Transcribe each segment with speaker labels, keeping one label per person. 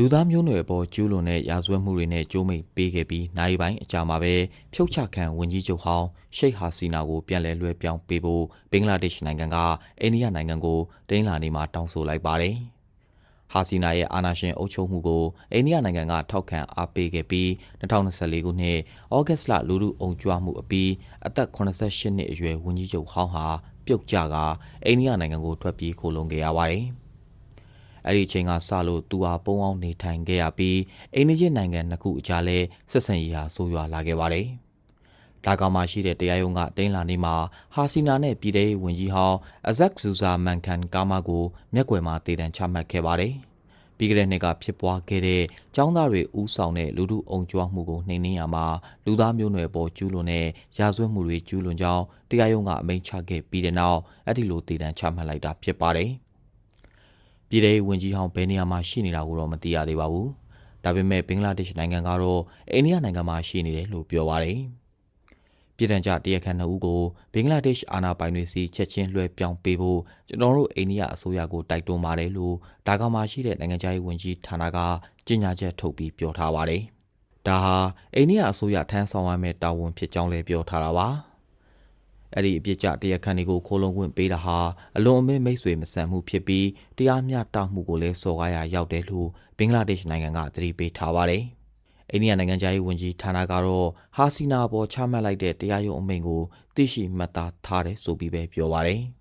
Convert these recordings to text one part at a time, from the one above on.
Speaker 1: လူသားမျိုးနွယ်ပေါ်ကျူးလွန်တဲ့ရာဇဝတ်မှုတွေနဲ့ကြိုးမိတ်ပေးခဲ့ပြီးနိုင်ပိုင်းအကြာမှာပဲဖြုတ်ချခံဝန်ကြီးချုပ်ဟောင်းရှိတ်ဟာစီနာကိုပြန်လည်လွှဲပြောင်းပေးဖို့ဘင်္ဂလားဒေ့ရှ်နိုင်ငံကအိန္ဒိယနိုင်ငံကိုတင်းလာနေမှာတောင်းဆိုလိုက်ပါတယ်။ဟာစီနာရဲ့အာဏာရှင်အုပ်ချုပ်မှုကိုအိန္ဒိယနိုင်ငံကထောက်ခံအားပေးခဲ့ပြီး2024ခုနှစ်ဩဂတ်စ်လလူထုအုံကြွမှုအပြီးအသက်88နှစ်အရွယ်ဝန်ကြီးချုပ်ဟောင်းဟာပြုတ်ကျကအိန္ဒိယနိုင်ငံကိုထွက်ပြေးခိုလုံခဲ့ရပါတယ်။ အဲ့ဒီအချိန်ကစလို့သူဟာပုံအောင်နေထိုင်ခဲ့ရပြီးအိန္ဒိယနိုင်ငံနှစ်ခုအကြားလဲဆက်ဆံရေးဟာဆိုးရွားလာခဲ့ပါတယ်။ဒါကောင်မှရှိတဲ့တရားရုံးကတင်းလာနေမှာဟာစီနာနဲ့ပြည်ထောင်ဝင်ကြီးဟောင်းအဇက်ဇူဇာမန်ကန်ကာမာကိုမျက်ကွယ်မှာတည်တံချမှတ်ခဲ့ပါတယ်။ပြီးကြတဲ့နှစ်ကဖြစ်ပွားခဲ့တဲ့ចောင်းသားတွေဥဆောင်တဲ့လူမှုအုံကြွမှုကိုနှိမ်နင်းရမှာလူသားမျိုးနွယ်ပေါ်ကျူးလွန်တဲ့ရာဇဝတ်မှုတွေကျူးလွန်ကြောင်းတရားရုံးကအမိန့်ချခဲ့ပြီးတဲ့နောက်အဲ့ဒီလိုတည်တံချမှတ်လိုက်တာဖြစ်ပါတယ်။ ပြည်ထောင်ဝင်ကြီးဟောင်းဘယ်နေရာမှာရှိနေတာကိုတော့မသိရသေးပါဘူး။ဒါပေမဲ့ဘင်္ဂလားဒေ့ရှ်နိုင်ငံကတော့အိန္ဒိယနိုင်ငံမှာရှိနေတယ်လို့ပြောပါတယ်။ပြည်ထံကြတရားခံနှစ်ဦးကိုဘင်္ဂလားဒေ့ရှ်အာဏာပိုင်တွေစီချက်ချင်းလွှဲပြောင်းပေးဖို့ကျွန်တော်တို့အိန္ဒိယအစိုးရကိုတိုက်တွန်းပါတယ်လို့ဒါကမှရှိတဲ့နိုင်ငံခြားရေးဝန်ကြီးဌာနကကြေညာချက်ထုတ်ပြီးပြောထားပါတယ်။ဒါဟာအိန္ဒိယအစိုးရထမ်းဆောင်ရမယ့်တာဝန်ဖြစ်ကြောင်းလည်းပြောထားတာပါ။ အဲ့ဒီအပြစ်ကြတရားခံတွေကိုခိုးလုံခွင့်ပေးတာဟာအလွန်အမင်းမိတ်ဆွေမဆန်မှုဖြစ်ပြီးတရားမျှတမှုကိုလည်းစော်ကားရာရောက်တယ်လို့ဘင်္ဂလားဒေ့ရှ်နိုင်ငံကသတိပေးထားပါတယ်။အိန္ဒိယနိုင်ငံသားရေးဝန်ကြီးဌာနကတော့ဟာစီနာပေါ်ချမှတ်လိုက်တဲ့တရားရုံးအမိန့်ကိုသိရှိမှတ်သားထားတယ်ဆိုပြီးပဲပြောပါတယ်။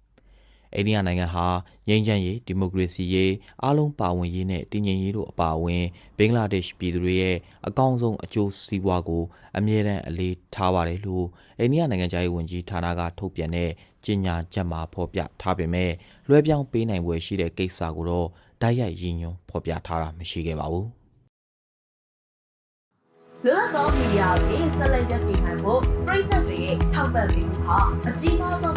Speaker 1: အိန္ဒိယနိုင်ငံဟာငြိမ်းချမ်းရေးဒီမိုကရေစီရေးအားလုံးပါဝင်ရေးနဲ့တည်ငြိမ်ရေးတို့အပါအဝင်ဘင်္ဂလားဒေ့ရှ်ပြည်သူတွေရဲ့အကောင်းဆုံးအကျိုးစီးပွားကိုအမြဲတမ်းအလေးထားပါတယ်လို့အိန္ဒိယနိုင်ငံသားရေးဝန်ကြီးဌာနကထုတ်ပြန်တဲ့ကြေညာချက်မှာဖော်ပြထားပေမဲ့လွှဲပြောင်းပေးနိုင်ပွဲရှိတဲ့ကိစ္စကိုတော့တိုက်ရိုက်ရည်ညွှန်းဖော်ပြထားတာမရှိခဲ့ပါဘူး
Speaker 2: လွတ်လပ်သောမီဒီယာတွေဆက်လက်ရပ်တည်နိုင်ဖို့ပြည်သက်တွေရဲ့ထောက်ပံ့ပေးမှုဟာအကြီးမားဆုံး